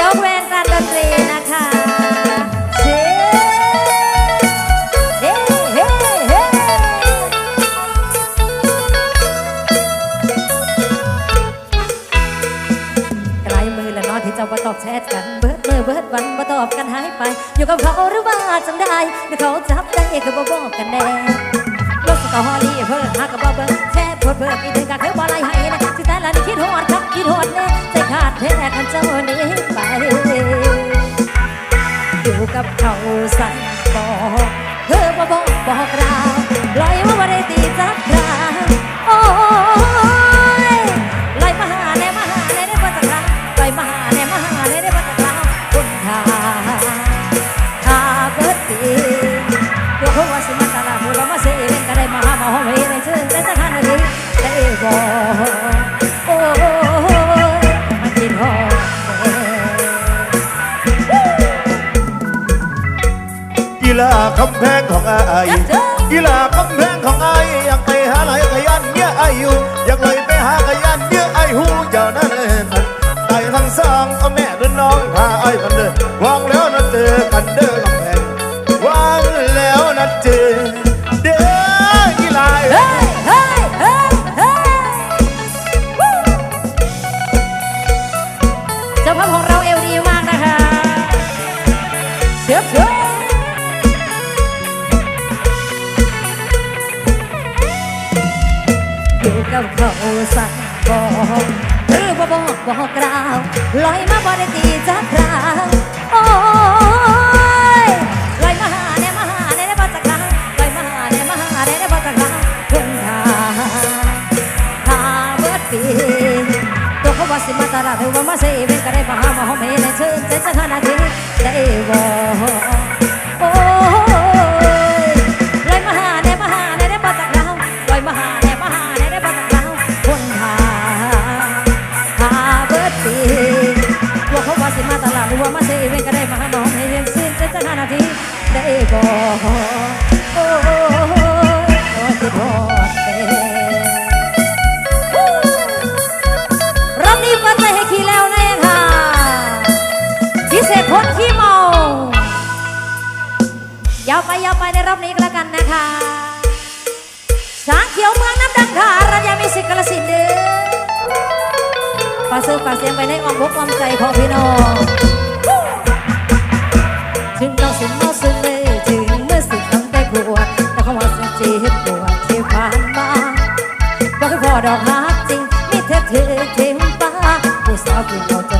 ยกเว้นการดนตรีนะคะเชเฮ้เฮ้เฮ้ไกลมือละน้อที่เจ้าบ่ตอบแชทกันเบิดมือเบิดวันบ่ตอบกันหายไป อยู่กับเขาหรือว่าจังได้เมื่อเขาจับได้ก็บ่บอกกันแน่รถสตอรี่เพิ่นหากับบ่เบิ่งแชทโพดเพิ่นอีถึงกันเธอบ่ไล่ให้นะสิแต่ละนี่คิดฮอดครับคิดฮอดแน่ใจขาดแท้กันเจ้าหนี้ไปอยู่ กับเขาสั่บอกเธอบ่บอกบอกเราลอยมาบ่ได้ตีจักครา คำแพงของอายกีฬา หรือว่าบอกบอกกล่าวลอยมาบ่ได้ตีจักคราวโอ้ยลอยมาหาแน่มาหาแน่ได้บ่จักคราวลอยมาหาแน่มาหาแน่ได้บ่จักคราวคุณทาถ้าเบิดปีตัวเขาว่าสิมาตลาดหรือว่ามาเซเว่นก็ได้มาหามาหอมเฮในเชิญใจสักห้านาทีได้บ่าหรือว่ามาเซเว่นก็ได้มาหามาหอมเฮในเชิญใจสักห้านาทีได้บ่โอ้ยโอ้ยคิดฮอรอบนี้เปิดใจให้ขี่แล้วแน่ค่ะพิเศษคนขี้เมายาวไปยาวไปในรอบนี้ก็แล้วกันนะคะชางเขียวเมืองน้ำดังค่ะรัญญามิสิกกาลสินเด้อฝากเสื้อฝากเสียงไปในอ้อมอกอ้อมใจของพี่น้อง ถึงเราสิมาสุดเลยถึงเมื่อสิตั้งแต่ขวแต่ควาว่าสิเจ็บปวดที่ผ่านมาก็คือพอดอกหักจริงมีเทปเทเทมป้าผู้สาวกินเราจน